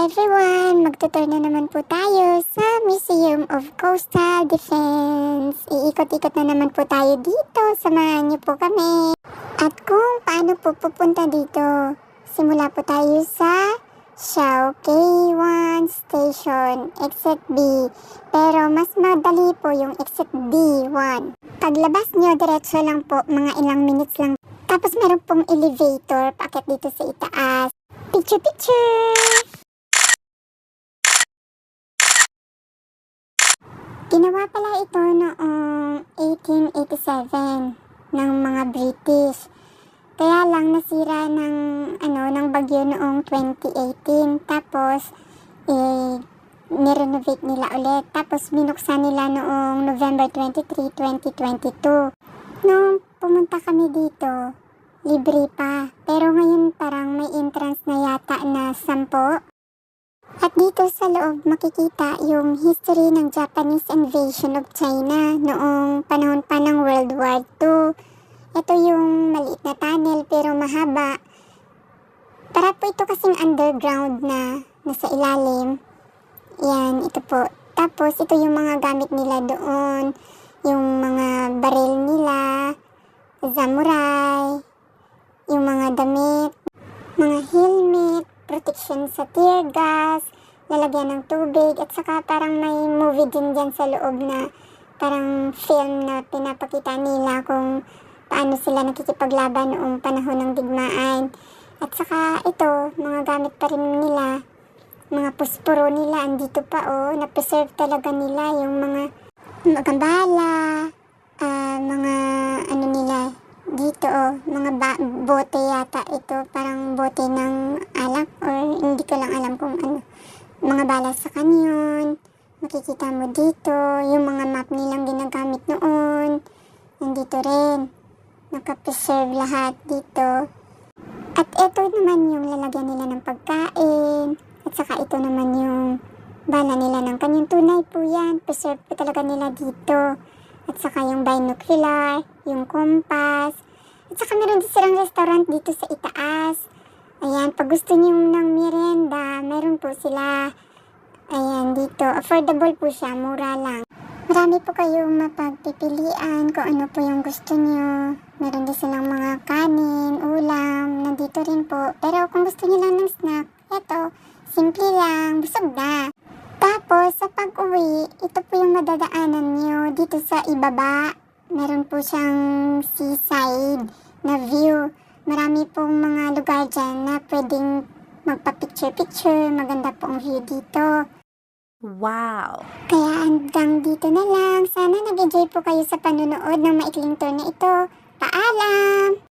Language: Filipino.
everyone! Magtutur na naman po tayo sa Museum of Coastal Defense. Iikot-ikot na naman po tayo dito. Samahan niyo po kami. At kung paano po pupunta dito, simula po tayo sa Siao K1 Station, Exit B. Pero mas madali po yung Exit B1. Paglabas nyo, diretso lang po, mga ilang minutes lang. Tapos meron pong elevator, paakit dito sa itaas. Picture, picture! Ginawa pala ito noong 1887 ng mga British. Kaya lang nasira ng ano ng bagyo noong 2018. Tapos eh nirenovate nila ulit. Tapos binuksan nila noong November 23, 2022. Nung pumunta kami dito, libre pa. Pero ngayon parang may entrance na yata na 10. At dito sa loob makikita yung history ng Japanese invasion of China noong panahon pa ng World War II. Ito yung maliit na tunnel pero mahaba. Para po ito kasing underground na nasa ilalim. Yan, ito po. Tapos ito yung mga gamit nila doon. Yung mga baril nila, samurai, yung mga damit, protection sa tear gas, lalagyan ng tubig, at saka parang may movie din dyan sa loob na parang film na pinapakita nila kung paano sila nakikipaglaban noong panahon ng digmaan. At saka ito, mga gamit pa rin nila, mga pusporo nila, andito pa oh, na-preserve talaga nila yung mga mga bala, ah, mga ano bote yata ito, parang bote ng alak or hindi ko lang alam kung ano. Mga bala sa kanyon, makikita mo dito, yung mga map nilang ginagamit noon, nandito rin. Nakapreserve lahat dito. At ito naman yung lalagyan nila ng pagkain, at saka ito naman yung bala nila ng kanyang tunay po yan. Preserve po talaga nila dito. At saka yung binocular, yung compass. At saka meron din silang restaurant dito sa itaas. Ayan, pag gusto niyo ng merienda, meron po sila. Ayan, dito. Affordable po siya, mura lang. Marami po kayong mapagpipilian kung ano po yung gusto niyo. Meron din silang mga kanin, ulam, nandito rin po. Pero kung gusto niyo lang ng snack, eto, simple lang, busog na. Tapos, sa pag-uwi, ito po yung madadaanan nyo dito sa ibaba. Meron po siyang seaside na view. Marami pong mga lugar dyan na pwedeng magpa-picture-picture. Maganda po ang view dito. Wow! Kaya hanggang dito na lang. Sana nag-enjoy po kayo sa panonood ng maikling tour na ito. Paalam!